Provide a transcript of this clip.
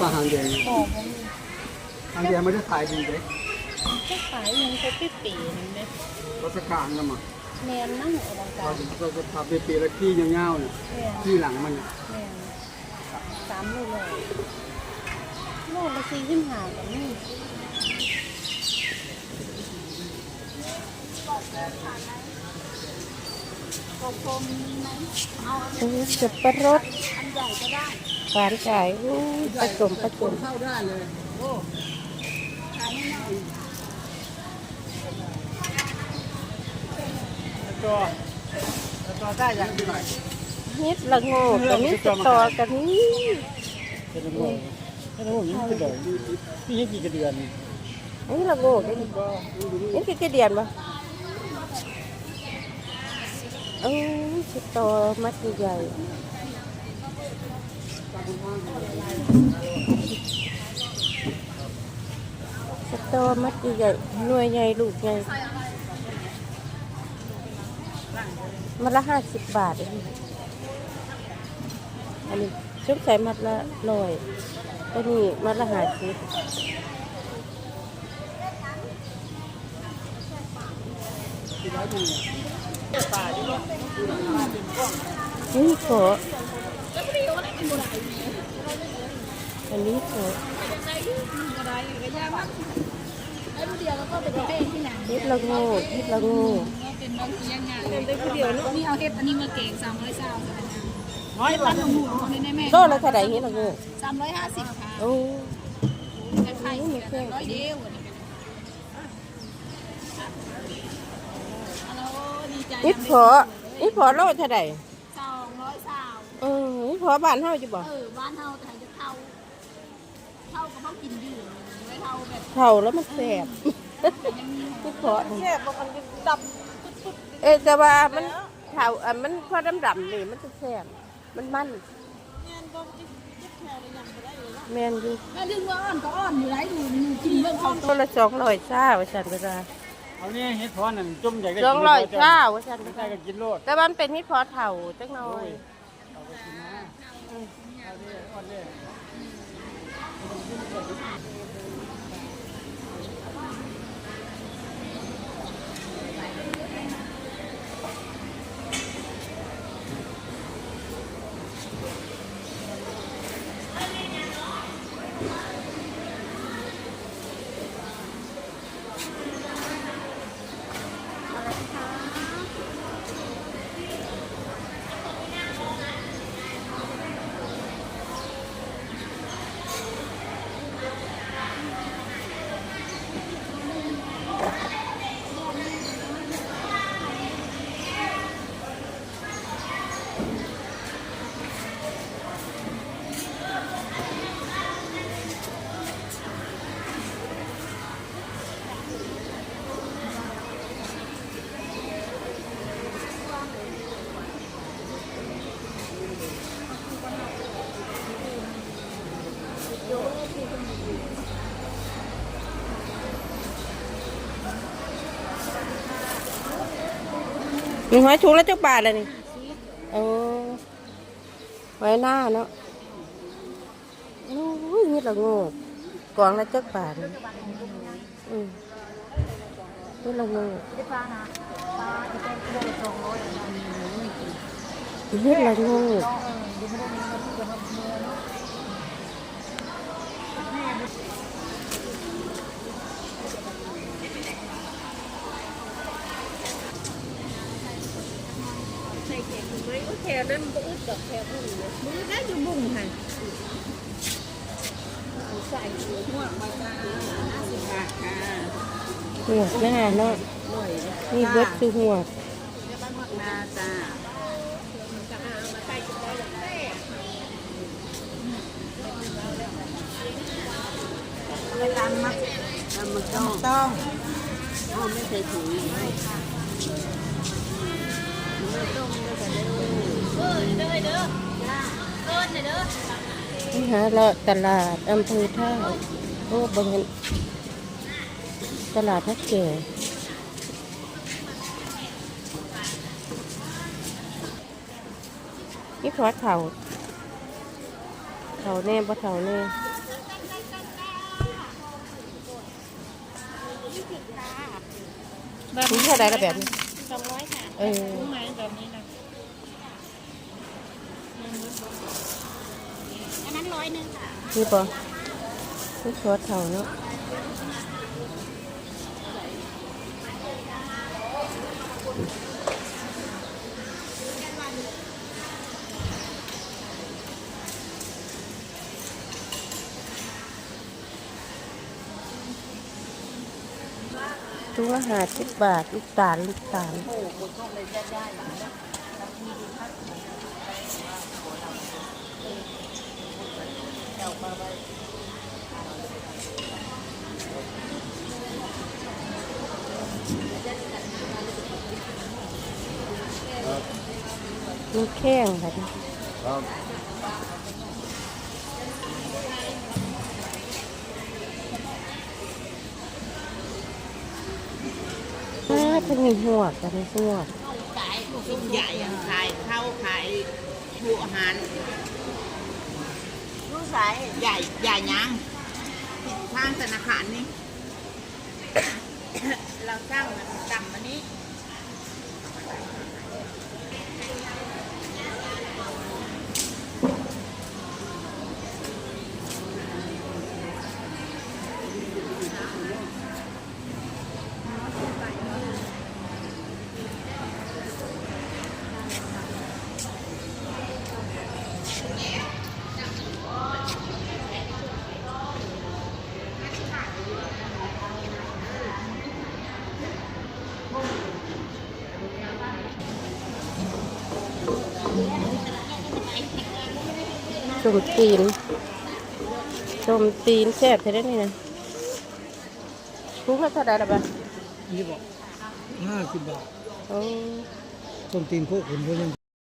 ปลาหางแดงบอกว่ามีหางแดงไม่ได้ขายดีเลยจะขายยังเขาปีปีๆนึงเนี่ยรัชการนะมั้งแมนนั่งอลังกาเรารจะเราจะทำเป็นปีละขี้ยาวๆเนี่ยแมนขี้หลังมันเนี่ยแมนสามโลเลยโลละสี่สิบห้ากับนี่โอ้ยสับปะรดห วานใจายอู้ยผสมผสมเข้าได้เลยโอ้ตัวตัวได้ยังไงเฮ็ดละโงกกับนี่สตอกันนี่เป็นโง่เป็นโง่ยังเป็นดอกนี่ยังกี่กระเดือนอันนี้ละโงกนี่นี่คือกระเดียนปะโอ้ยสตอมัดใหญ่ๆ สตอมัดใหญ่ๆหน่วยใหญ่ลูกใหญ่มัดละห้าสิบบาทเองอันนี้ชุบใส่มัดละร้อยอันนี้มัดละห้าสิบนี่ขอ อันนี้ขอนิดละโง่นิดละโง่เป็นผู้เดียวลูกนี่เอาเฮ็ดอันนี้มาเก่งสามร้อยสามน้อยกว่าปั้นหมูของนี่แม่โลละเท่าไหร่นิดละโง่สามร้อยห้าสิบค่ะโอ้แต่ไข่ร้อยเดียวดีใจนิดขอนิดขอโลเท่าไหร่ สองร้อยสาว เออนิดขอบ้านเฮาจะบอกเออบ้านเฮาแต่จะเท่าเท่ากับเขากินอยู่ไม่เท่าแบบเท่าแล้วมันแสบยังมีนิดขอนี่แค่บอกมันดเออแต่ว่ามันเท่าอะมันพอดำดำๆนี่มันจะแสบมันมันแมนอยู่ำแม่ดึงว่าอ่อนก็อ่อนอยู่ไรดูกินเรื่องเขาโลละสองร้อยซ่าว่าฉันเวลาเอาเนี่ยเฮ็ดพอนั่นจุ่มใหญ่ก็สองร้อยซ่าว่าฉันเวได้ลาก็กินโลดแต่มันเป็นนิดพอเท่าจักหน่อย เอาไปกินนะ เอาดิเอาดิหน่อยถุงแล้วจักบาทเลยนี่เออไว้หน้าเนาะโอ้ยนี่ละง่กองละจักบาทนี่อืมนี่ละโง่ได้านะปลาที่เป็นกิโลสองร้อยนี่ละง่ ใส่แขก ไหมก็แขกนั้นก็อึดดอกแขกบุ้งเลยมือได้อยู่บุ้งค่ะใส่หัวมาจ้าสิบบาทค่ะหัวหน้าเนาะหน่อยนี่เบิดคือหัวเดี๋ยวบ้านหัวนาจ้าจะเอามาใส่กันได้อย่างไรไม่ตามมัดตามมันต้องต้องอ๋อไม่ใส่ถุงไม่ค่ะไม่ นี่ฮะเราตลาดอำเภอท่าโอ้บังเอิญตลาดทักเก๋นี่พอเถาเถาแน่บ่เถาแน่ถุงเท่าไรละแบบนี้สองร้อยค่ะเออไม้แบบนี้นะ อยหนึ่งค่ะนี่ปะนี่ชวดเท่าเนาะถุงละห้าสิบบาท ลูกตาล ลูกตาล มันแข้งค่ะนี่ครับอ้าเป็นมีหัวกกันมีหัวกขายลูกใหญ่อะขายข้าวขายชูอาหาร ใส่ใหญ่ใหญ่ยังทางธนาคารนี่ เราสร้างมันต่ำมานี้ ส้มตีนส้มตีนแซ่บใช่ได้นี่นะทุกละเท่าไหร่ละบ้านี่บอกห้าสิบบาทโอ้ต้นตีนโคขุนพวกนี้